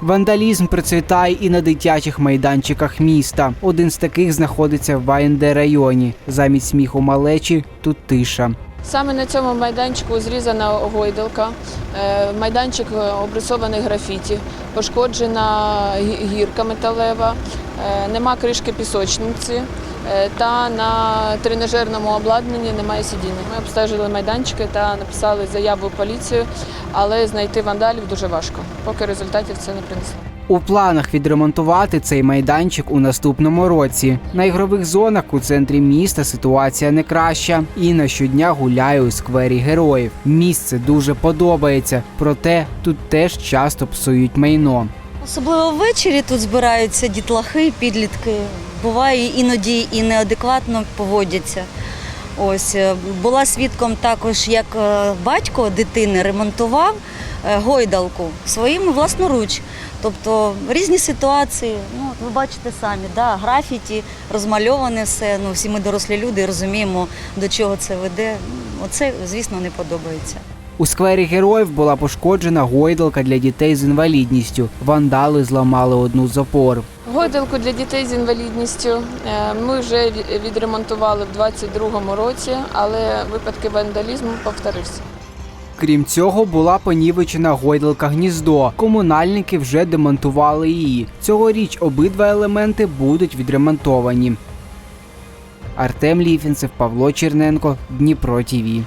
Вандалізм процвітає і на дитячих майданчиках міста. Один з таких знаходиться в Ваєнде районі. Замість сміху малечі тут тиша. Саме на цьому майданчику зрізана гойдалка, е, майданчик е, обрисований графіті, пошкоджена гірка металева, нема кришки пісочниці е, та на тренажерному обладнанні немає сидіння. Ми обстежили майданчики та написали заяву поліцію, але знайти вандалів дуже важко, поки результатів це не принесло. У планах відремонтувати цей майданчик у наступному році. На ігрових зонах у центрі міста ситуація не краща. Інна щодня гуляє у сквері героїв. Місце дуже подобається, проте тут теж часто псують майно. Особливо ввечері тут збираються дітлахи, підлітки. Буває іноді і неадекватно поводяться. Ось е, була свідком також, як е, батько дитини ремонтував е, гойдалку своїм власноруч. Тобто різні ситуації. Ну, ви бачите самі, да, графіті, розмальоване все. Ну, всі ми дорослі люди розуміємо, до чого це веде. Оце, звісно, не подобається. У сквері героїв була пошкоджена гойдалка для дітей з інвалідністю. Вандали зламали одну з опор. Гойдалку для дітей з інвалідністю е, ми вже відремонтували в 2022 році, але випадки вандалізму повторився. Крім цього, була понівечена гойдалка гніздо. Комунальники вже демонтували її. Цьогоріч обидва елементи будуть відремонтовані. Артем Ліфінцев, Павло Черненко, Дніпро ТІВІ.